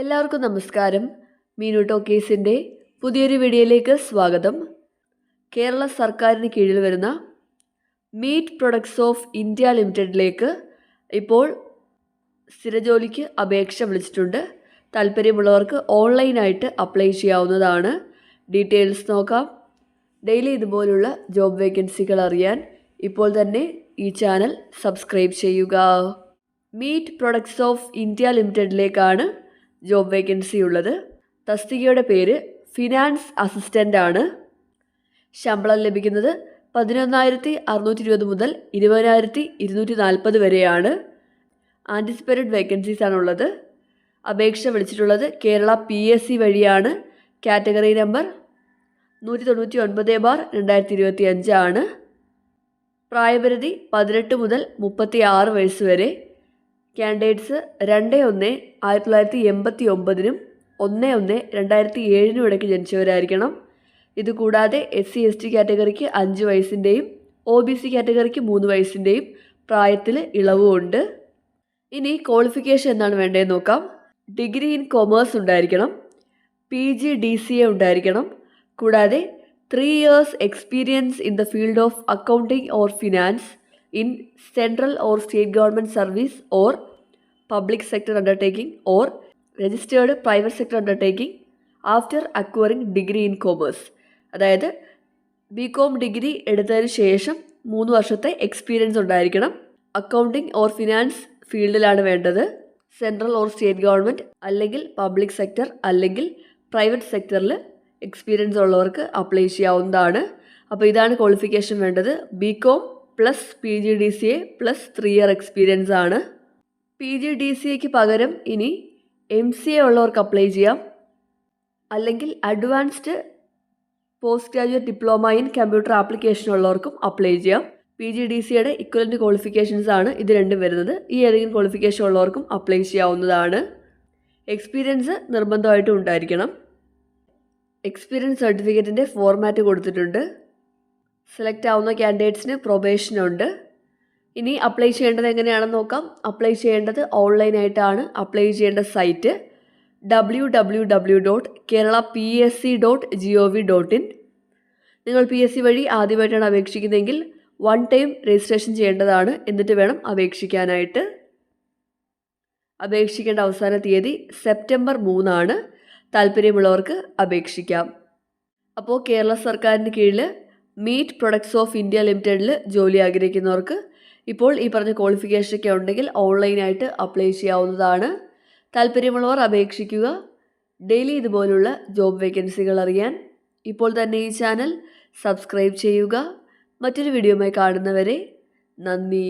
എല്ലാവർക്കും നമസ്കാരം. മീനു ടോക്കീസിന്റെ പുതിയൊരു വീഡിയോയിലേക്ക് സ്വാഗതം. കേരള സർക്കാരിന് കീഴിൽ വരുന്ന മീറ്റ് പ്രൊഡക്ട്സ് ഓഫ് ഇന്ത്യ ലിമിറ്റഡിലേക്ക് ഇപ്പോൾ സ്ഥിരജോലിക്ക് അപേക്ഷ വിളിച്ചിട്ടുണ്ട്. താല്പര്യമുള്ളവർക്ക് ഓൺലൈനായിട്ട് അപ്ലൈ ചെയ്യാവുന്നതാണ്. ഡീറ്റെയിൽസ് നോക്കാം. ഡെയിലി ഇതുപോലുള്ള ജോബ് വേക്കൻസികൾ അറിയാൻ ഇപ്പോൾ തന്നെ ഈ ചാനൽ സബ്സ്ക്രൈബ് ചെയ്യുക. മീറ്റ് പ്രൊഡക്ട്സ് ഓഫ് ഇന്ത്യ ലിമിറ്റഡിലേക്കാണ് ജോബ് വേക്കൻസി ഉള്ളത്. തസ്തികയുടെ പേര് ഫിനാൻസ് അസിസ്റ്റന്റ് ആണ്. ശമ്പളം ലഭിക്കുന്നത് പതിനൊന്നായിരത്തി അറുന്നൂറ്റി ഇരുപത് മുതൽ ഇരുപതിനായിരത്തി ഇരുന്നൂറ്റി നാൽപ്പത് വരെയാണ് ആന്റിസിപ്പേറ്റഡ് വേക്കൻസീസ് ആണുള്ളത് അപേക്ഷ വിളിച്ചിട്ടുള്ളത് കേരള പി എസ് സി വഴിയാണ്. കാറ്റഗറി നമ്പർ നൂറ്റി തൊണ്ണൂറ്റി ഒൻപത് ബാർ രണ്ടായിരത്തി ഇരുപത്തി അഞ്ചാണ് പ്രായപരിധി പതിനെട്ട് മുതൽ മുപ്പത്തി ആറ് വയസ്സ് വരെ. കാൻഡിഡേറ്റ്സ് രണ്ട് ഒന്ന് ആയിരത്തി തൊള്ളായിരത്തി എൺപത്തി ഒമ്പതിനും ഒന്ന് ഒന്ന് രണ്ടായിരത്തി ഏഴിനും ഇടയ്ക്ക് ജനിച്ചവരായിരിക്കണം. ഇതുകൂടാതെ എസ് സി എസ് ടി കാറ്റഗറിക്ക് അഞ്ച് വയസ്സിന്റെയും ഒ ബി സി കാറ്റഗറിക്ക് മൂന്ന് വയസ്സിന്റെയും പ്രായത്തിൽ ഇളവുമുണ്ട് ഇനി ക്വാളിഫിക്കേഷൻ എന്താണ് വേണ്ടതെന്ന് നോക്കാം. ഡിഗ്രി ഇൻ കൊമേഴ്സ് ഉണ്ടായിരിക്കണം. P G D C A ഉണ്ടായിരിക്കണം. കൂടാതെ three years experience in the field of accounting or finance in central or state government service or public sector undertaking or registered private sector undertaking after acquiring degree in commerce. അതായത് B com degree എടുത്തതിന് ശേഷം മൂന്ന് വർഷത്തെ experience ഉണ്ടായിരിക്കണം. Accounting or finance ഫീൽഡിലാണ് വേണ്ടത്. Central or state government അല്ലെങ്കിൽ public sector അല്ലെങ്കിൽ പ്രൈവറ്റ് സെക്ടറിൽ എക്സ്പീരിയൻസ് ഉള്ളവർക്ക് അപ്ലൈ ചെയ്യാവുന്നതാണ്. അപ്പോൾ ഇതാണ് ക്വാളിഫിക്കേഷൻ വേണ്ടത്. B Com plus P G D C A plus three year experience ആണ്. പി ജി ഡി സി എക്ക് പകരം ഇനി എം സി എ ഉള്ളവർക്ക് അപ്ലൈ ചെയ്യാം. അല്ലെങ്കിൽ advanced post graduate diploma in computer application ഉള്ളവർക്കും അപ്ലൈ ചെയ്യാം. പി ജി ഡി സിയുടെ ഇക്വലന്റ് ക്വാളിഫിക്കേഷൻസ് ആണ് ഇത് രണ്ടും വരുന്നത്. ഈ ഏതെങ്കിലും ക്വാളിഫിക്കേഷൻ ഉള്ളവർക്കും അപ്ലൈ ചെയ്യാവുന്നതാണ്. എക്സ്പീരിയൻസ് നിർബന്ധമായിട്ടും ഉണ്ടായിരിക്കണം. എക്സ്പീരിയൻസ് സർട്ടിഫിക്കറ്റിന്റെ ഫോർമാറ്റ് കൊടുത്തിട്ടുണ്ട്. സെലക്ട് ആവുന്ന ക്യാൻഡിഡേറ്റ്സിന് പ്രൊബേഷനുണ്ട് ഇനി അപ്ലൈ ചെയ്യേണ്ടത് എങ്ങനെയാണെന്ന് നോക്കാം. അപ്ലൈ ചെയ്യേണ്ടത് ഓൺലൈനായിട്ടാണ് അപ്ലൈ ചെയ്യേണ്ട site W W W dot Kerala P S C dot G O V dot in നിങ്ങൾ പി എസ് സി വഴി ആദ്യമായിട്ടാണ് അപേക്ഷിക്കുന്നതെങ്കിൽ വൺ ടൈം രജിസ്ട്രേഷൻ ചെയ്യേണ്ടതാണ്. എന്നിട്ട് വേണം അപേക്ഷിക്കാനായിട്ട്. അപേക്ഷിക്കേണ്ട അവസാന തീയതി സെപ്റ്റംബർ മൂന്നാണ്. താല്പര്യമുള്ളവർക്ക് അപേക്ഷിക്കാം. അപ്പോൾ കേരള സർക്കാരിന് കീഴിൽ മീറ്റ് പ്രൊഡക്ട്സ് ഓഫ് ഇന്ത്യ ലിമിറ്റഡിൽ ജോലി ആഗ്രഹിക്കുന്നവർക്ക് ഇപ്പോൾ ഈ പറഞ്ഞ ക്വാളിഫിക്കേഷനൊക്കെ ഉണ്ടെങ്കിൽ ഓൺലൈനായിട്ട് അപ്ലൈ ചെയ്യാവുന്നതാണ്. താല്പര്യമുള്ളവർ അപേക്ഷിക്കുക. ഡെയിലി ഇതുപോലുള്ള ജോബ് വേക്കൻസികൾ അറിയാൻ ഇപ്പോൾ തന്നെ ഈ ചാനൽ സബ്സ്ക്രൈബ് ചെയ്യുക. മറ്റൊരു വീഡിയോയുമായി കാണുന്നവരെ നന്ദി.